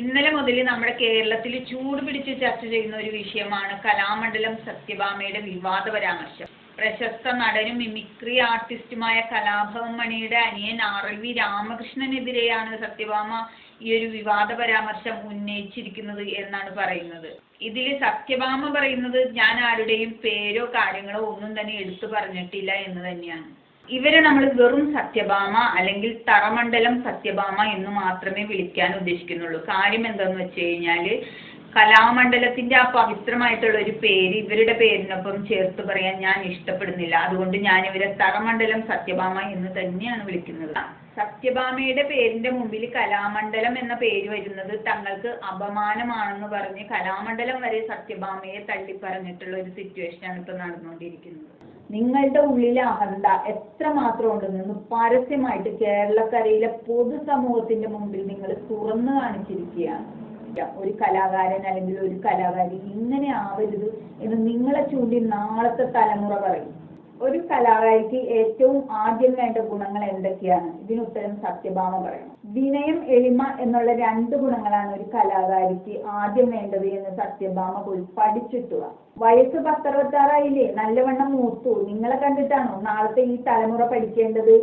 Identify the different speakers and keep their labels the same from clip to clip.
Speaker 1: ഇന്നലെ മുതൽ നമ്മുടെ കേരളത്തിൽ ചൂട് പിടിച്ച് ചർച്ച ചെയ്യുന്ന ഒരു വിഷയമാണ് കലാമണ്ഡലം സത്യഭാമയുടെ വിവാദ പരാമർശം. പ്രശസ്ത നടനും മിമിക്രി ആർട്ടിസ്റ്റുമായ കലാഭവൻ മണിയുടെ അനിയൻ ആർ എൽ വി രാമകൃഷ്ണനെതിരെയാണ് സത്യഭാമ ഈ ഒരു വിവാദ പരാമർശം ഉന്നയിച്ചിരിക്കുന്നത് എന്നാണ് പറയുന്നത്. ഇതിൽ സത്യഭാമ പറയുന്നത് ഞാൻ ആരുടെയും പേരോ കാര്യങ്ങളോ ഒന്നും തന്നെ എടുത്തു പറഞ്ഞിട്ടില്ല എന്ന് തന്നെയാണ്. ഇവരെ നമ്മൾ വെറും സത്യഭാമ അല്ലെങ്കിൽ തറമണ്ഡലം സത്യഭാമ എന്ന് മാത്രമേ വിളിക്കാൻ ഉദ്ദേശിക്കുന്നുള്ളൂ. കാര്യം എന്താന്ന് വെച്ച് കഴിഞ്ഞാൽ കലാമണ്ഡലത്തിന്റെ ആ പവിത്രമായിട്ടുള്ള ഒരു പേര് ഇവരുടെ പേരിനൊപ്പം ചേർത്ത് പറയാൻ ഞാൻ ഇഷ്ടപ്പെടുന്നില്ല. അതുകൊണ്ട് ഞാൻ ഇവരെ തറമണ്ഡലം സത്യഭാമ എന്ന് തന്നെയാണ് വിളിക്കുന്നത്. സത്യഭാമയുടെ പേരിന്റെ മുമ്പിൽ കലാമണ്ഡലം എന്ന പേര് വരുന്നത് തങ്ങൾക്ക് അപമാനമാണെന്ന് പറഞ്ഞ് കലാമണ്ഡലം വരെ സത്യഭാമയെ തള്ളിപ്പറഞ്ഞിട്ടുള്ള ഒരു സിറ്റുവേഷനാണ് ഇപ്പൊ നടന്നുകൊണ്ടിരിക്കുന്നത്. നിങ്ങളുടെ ഉള്ളിലെ അഹന്ത എത്രമാത്രം ഉണ്ടെന്ന് പരസ്യമായിട്ട് കേരളക്കരയിലെ പൊതുസമൂഹത്തിന്റെ മുമ്പിൽ നിങ്ങൾ തുറന്നു കാണിച്ചിരിക്കുകയാണ്. ഒരു കലാകാരൻ അല്ലെങ്കിൽ ഒരു കലാകാരി ഇങ്ങനെ ആവരുത് എന്ന് നിങ്ങളെ ചൂണ്ടി നാളത്തെ തലമുറ പറയും. ഒരു കലാകാരിക്ക് ഏറ്റവും ആദ്യം വേണ്ട ഗുണങ്ങൾ എന്തൊക്കെയാണ്? ഇതിനുത്തരം സത്യഭാമ പറയണം. വിനയം എളിമ എന്നുള്ള രണ്ട് ഗുണങ്ങളാണ് ഒരു കലാകാരിക്ക് ആദ്യം വേണ്ടത് എന്ന് സത്യഭാമ പോയി പഠിച്ചിട്ടുക വയസ്സ് പത്തറുപത്താറായില്ലേ? നല്ലവണ്ണം മൂത്തു. നിങ്ങളെ കണ്ടിട്ടാണോ നാളത്തെ ഈ തലമുറ പഠിക്കേണ്ടത്?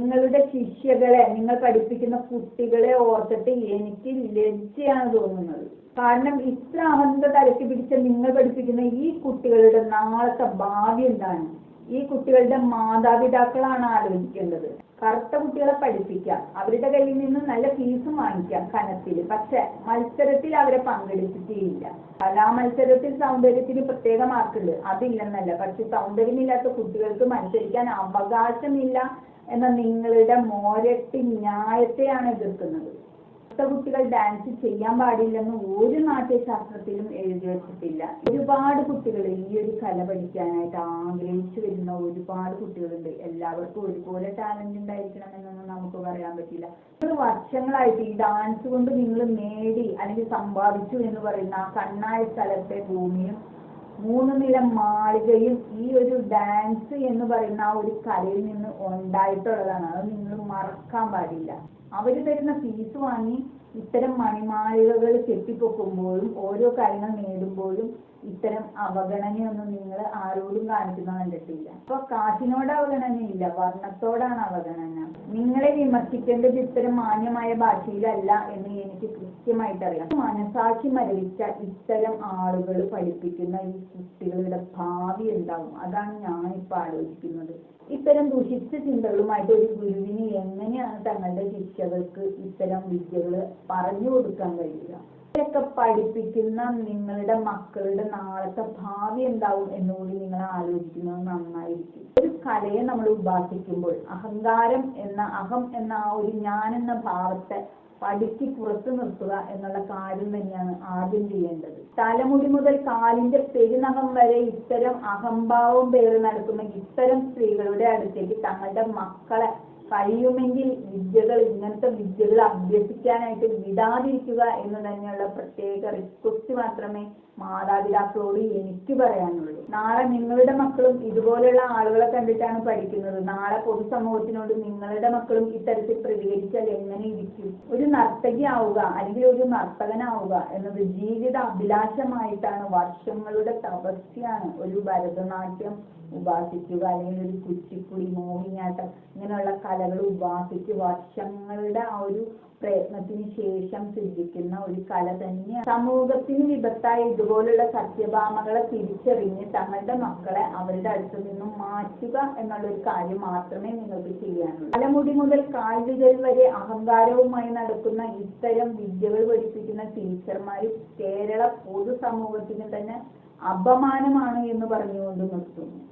Speaker 1: നിങ്ങളുടെ ശിഷ്യകളെ നിങ്ങൾ പഠിപ്പിക്കുന്ന കുട്ടികളെ ഓർത്തിട്ട് എനിക്ക് ലജ്ജയാണ് തോന്നുന്നത്. കാരണം ഇത്ര അഹന്ത തലക്ക് പിടിച്ച നിങ്ങൾ പഠിപ്പിക്കുന്ന ഈ കുട്ടികളുടെ നാളത്തെ ഭാവി എന്താണ്? ഈ കുട്ടികളുടെ മാതാപിതാക്കളാണ് ആലോചിക്കേണ്ടത്. കറുത്ത കുട്ടികളെ പഠിപ്പിക്കാം അവരുടെ കയ്യിൽ നിന്ന് നല്ല ഫീസും വാങ്ങിക്കാം കനത്തിൽ പക്ഷെ മത്സരത്തിൽ അവരെ പങ്കെടുപ്പിക്കുകയില്ല കലാ മത്സരത്തിൽ സൗന്ദര്യത്തിന് പ്രത്യേക മാർക്കുണ്ട്. അതില്ലെന്നല്ല. പക്ഷെ സൗന്ദര്യമില്ലാത്ത കുട്ടികൾക്ക് മത്സരിക്കാൻ അവകാശമില്ല എന്ന നിങ്ങളുടെ മോരട്ടി ന്യായത്തെയാണ് എതിർക്കുന്നത്. കറുത്ത കുട്ടികൾ ഡാൻസ് ചെയ്യാൻ പാടില്ലെന്ന് ഒരു നാട്യശാസ്ത്രത്തിലും എഴുതി വെച്ചിട്ടില്ല. ഒരുപാട് കുട്ടികൾ ഈ ഒരു കല പഠിക്കാനായിട്ട് ആഗ്രഹിച്ചു വരുന്ന ഒരുപാട് കുട്ടികളുണ്ട്. എല്ലാവർക്കും ഒരുപോലെ ടാലന്റ് ഉണ്ടായിരിക്കണം എന്നൊന്നും നമുക്ക് പറയാൻ പറ്റില്ല. ഒരു വർഷങ്ങളായിട്ട് ഈ ഡാൻസ് കൊണ്ട് നിങ്ങൾ നേടി അല്ലെങ്കിൽ സമ്പാദിച്ചു എന്ന് പറയുന്ന ആ കണ്ണായ സ്ഥലത്തെ ഭൂമിയും മൂന്ന് നില മാളികയും ഈ ഒരു ഡാൻസ് എന്ന് പറയുന്ന ആ ഒരു കലയിൽ നിന്ന് ഉണ്ടായിട്ടുള്ളതാണ്. അത് നിങ്ങൾ മറക്കാൻ പാടില്ല. അവർ തരുന്ന ഫീസ് വാങ്ങി ഇത്തരം മണിമാളികകൾ കെട്ടിപ്പൊക്കുമ്പോഴും ഓരോ കാര്യങ്ങൾ നേടുമ്പോഴും ഇത്തരം അവഗണനയൊന്നും നിങ്ങൾ ആരോടും കാണിക്കുന്ന കണ്ടിട്ടില്ല. അപ്പൊ കാശിനോട് അവഗണനയില്ല വർണത്തോടാണ് അവഗണന. നിങ്ങളെ വിമർശിക്കേണ്ടത് ഇത്തരം മാന്യമായ ഭാഷയിലല്ല എന്ന് എനിക്ക് കൃത്യമായിട്ട് അറിയാം മനസാക്ഷി മരവിച്ച ഇത്തരം ആളുകൾ പഠിപ്പിക്കുന്ന ഈ കുട്ടികളുടെ ഭാവി എന്താവും? അതാണ് ഞാൻ ഇപ്പൊ ആലോചിക്കുന്നത്. ഇത്തരം ദുഷിച്ച ചിന്തകളുമായിട്ട് ഒരു ഗുരുവിന് എങ്ങനെയാണ് തങ്ങളുടെ ശിക്ഷകൾക്ക് ഇത്തരം വിദ്യകൾ പറഞ്ഞു കൊടുക്കാൻ കഴിയുക? ഇതൊക്കെ പഠിപ്പിക്കുന്ന നിങ്ങളുടെ മക്കളുടെ നാളത്തെ ഭാവി എന്താവും എന്നുകൂടി നിങ്ങൾ ആലോചിക്കുന്നത് നന്നായിരിക്കും. ഒരു കലയെ നമ്മൾ ഉപാസിക്കുമ്പോൾ അഹങ്കാരം എന്ന അഹം എന്ന ആ ഒരു ഞാൻ എന്ന ഭാവത്തെ പഠിക്ക് പുറത്തു നിർത്തുക എന്നുള്ള കാര്യം തന്നെയാണ് ആദ്യം ചെയ്യേണ്ടത്. തലമുടി മുതൽ കാലിന്റെ പെരുനഖം വരെ ഇത്തരം അഹംഭാവം പേറി നടക്കുന്ന ഇത്തരം സ്ത്രീകളുടെ അടുത്തേക്ക് തങ്ങളുടെ മക്കളെ കഴിയുമെങ്കിൽ വിദ്യകൾ ഇങ്ങനത്തെ വിദ്യകൾ അഭ്യസിക്കാനായിട്ട് വിടാതിരിക്കുക എന്ന് തന്നെയുള്ള പ്രത്യേക റിക്വസ്റ്റ് മാത്രമേ മാതാപിതാക്കളോട് എനിക്ക് പറയാനുള്ളൂ. നാളെ നിങ്ങളുടെ മക്കളും ഇതുപോലെയുള്ള ആളുകളെ കണ്ടിട്ടാണ് പഠിക്കുന്നത്. നാളെ പൊതുസമൂഹത്തിനോട് നിങ്ങളുടെ മക്കളും ഇത്തരത്തിൽ പ്രതികരിച്ചാൽ എങ്ങനെ ഇരിക്കും? ഒരു നർത്തകി ആവുക അല്ലെങ്കിൽ ഒരു നർത്തകനാവുക എന്നത് ജീവിത അഭിലാഷമായിട്ടാണ് വർഷങ്ങളുടെ തപസ്യാണ് ഒരു ഭരതനാട്യം ഉപാസിക്കുക അല്ലെങ്കിൽ ഒരു കുച്ചിപ്പുടി മോഹിനിയാട്ടം ഇങ്ങനെയുള്ള കലകൾ ഉപാസിച്ച് വർഷങ്ങളുടെ ആ ഒരു പ്രയത്നത്തിന് ശേഷം സിദ്ധിക്കുന്ന ഒരു കല തന്നെയാണ്. സമൂഹത്തിന് വിപത്തായ ഇതുപോലുള്ള സത്യഭാമകളെ തിരിച്ചറിഞ്ഞ് തങ്ങളുടെ മക്കളെ അവരുടെ അടുത്ത് നിന്നും മാറ്റുക എന്നുള്ള ഒരു കാര്യം മാത്രമേ നിങ്ങൾക്ക് ചെയ്യാനുള്ളൂ. തലമുടി മുതൽ കാൽവിരൽ വരെ അഹങ്കാരവുമായി നടക്കുന്ന ഇത്തരം വിദ്യകൾ പഠിപ്പിക്കുന്ന ടീച്ചർമാർ കേരള പൊതുസമൂഹത്തിന് തന്നെ അപമാനമാണ് എന്ന് പറഞ്ഞുകൊണ്ട് നിർത്തുന്നു.